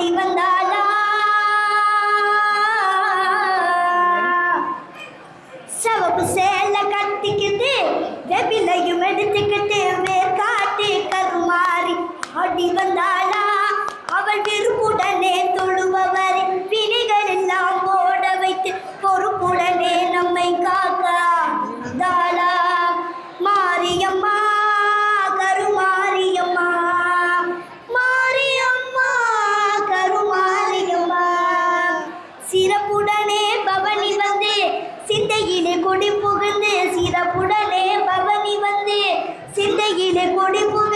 ஓடி வந்தாளா? சவப்பு சேல கட்டிக்கிட்டு வெபிலையும் எடுத்துக்கிட்டு வேர்காட்டி கருமாறி ஓடி வந்தாளா? அவள் விரும்புடன் குடி புகுந்து சிறப்புடனே பவனி வந்து சிந்தையிலே கொடி புகுந்து